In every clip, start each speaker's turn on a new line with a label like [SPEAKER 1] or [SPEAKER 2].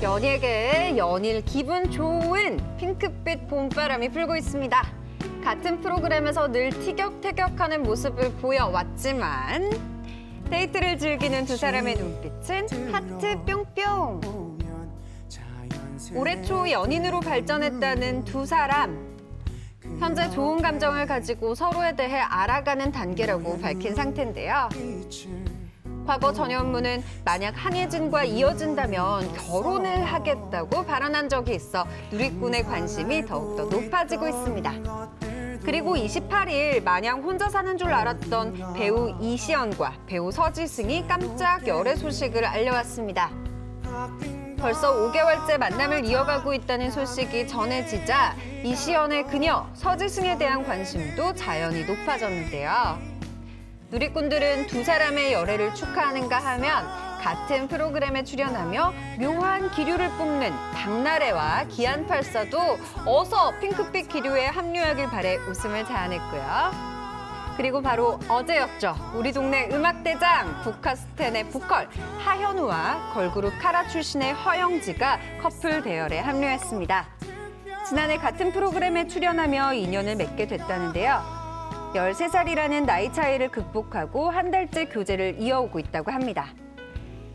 [SPEAKER 1] 연예계에 연일 기분 좋은 핑크빛 봄바람이 불고 있습니다. 같은 프로그램에서 늘 티격태격하는 모습을 보여왔지만 데이트를 즐기는 두 사람의 눈빛은 하트 뿅뿅. 올해 초 연인으로 발전했다는 두 사람. 현재 좋은 감정을 가지고 서로에 대해 알아가는 단계라고 밝힌 상태인데요. 과거 전현무는 만약 한예진과 이어진다면 결혼을 하겠다고 발언한 적이 있어 누리꾼의 관심이 더욱더 높아지고 있습니다. 그리고 28일 마냥 혼자 사는 줄 알았던 배우 이시연과 배우 서지승이 깜짝 열애 소식을 알려왔습니다. 벌써 5개월째 만남을 이어가고 있다는 소식이 전해지자 이시연의 그녀 서지승에 대한 관심도 자연히 높아졌는데요. 누리꾼들은 두 사람의 열애를 축하하는가 하면 같은 프로그램에 출연하며 묘한 기류를 뿜는 박나래와 기안팔사도 어서 핑크빛 기류에 합류하길 바래 웃음을 자아냈고요. 그리고 바로 어제였죠. 우리 동네 음악대장 북카스텐의 보컬 하현우와 걸그룹 카라 출신의 허영지가 커플 대열에 합류했습니다. 지난해 같은 프로그램에 출연하며 인연을 맺게 됐다는데요. 13살이라는 나이 차이를 극복하고 한 달째 교제를 이어오고 있다고 합니다.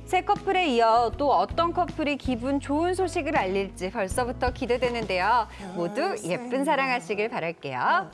[SPEAKER 1] 새 커플에 이어 또 어떤 커플이 기분 좋은 소식을 알릴지 벌써부터 기대되는데요. 모두 예쁜 사랑하시길 바랄게요.